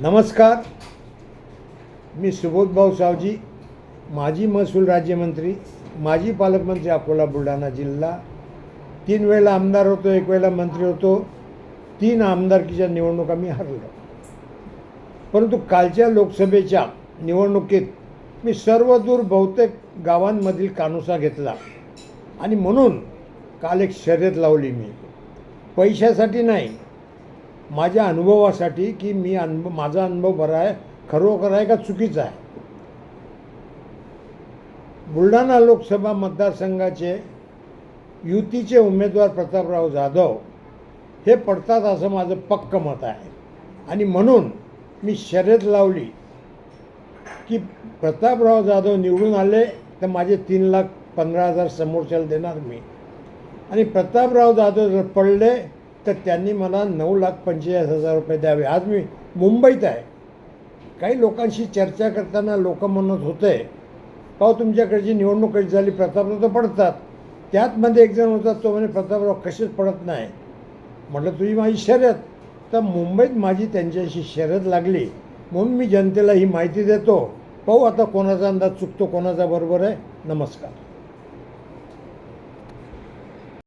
नमस्कार. मी सुबोधभाऊ सावजी माजी महसूल राज्यमंत्री माजी पालकमंत्री अकोला बुलढाणा जिल्हा. तीन वेळेला आमदार होतो एक वेळेला मंत्री होतो. तीन आमदारकीच्या निवडणुका मी हरलो. परंतु कालच्या लोकसभेच्या निवडणुकीत मी सर्वदूर बहुतेक गावांमधील कानुसा घेतला आणि म्हणून काल एक शर्यत लावली मी. पैशासाठी नाही माझ्या अनुभवासाठी की मी अनुभव माझा अनुभव बरा आहे खरोखर आहे का चुकीचा आहे? बुलढाणा लोकसभा मतदारसंघाचे युतीचे उमेदवार प्रतापराव जाधव हे पडतात असं माझं पक्क मत आहे. आणि म्हणून मी शर्यत लावली की प्रतापराव जाधव निवडून आले तर माझे तीन लाख पंधरा हजार समोरच्याला देणार मी. आणि प्रतापराव जाधव जर पडले तर त्यांनी मला नऊ लाख पंचेचाळीस हजार रुपये द्यावे. आज मी मुंबईत आहे. काही लोकांशी चर्चा करताना लोक म्हणत होते पाहू तुमच्याकडची निवडणूक कशी झाली प्रतापराव तर पडतात. त्यातमध्ये एक जण होता तो म्हणे प्रतापराव कसेच पडत नाही. म्हटलं तुझी माझी शर्यत. तर मुंबईत माझी त्यांच्याशी शर्यत लागली. म्हणून मी जनतेला ही माहिती देतो. पाहू आता कोणाचा अंदाज चुकतो कोणाचा बरोबर आहे. नमस्कार.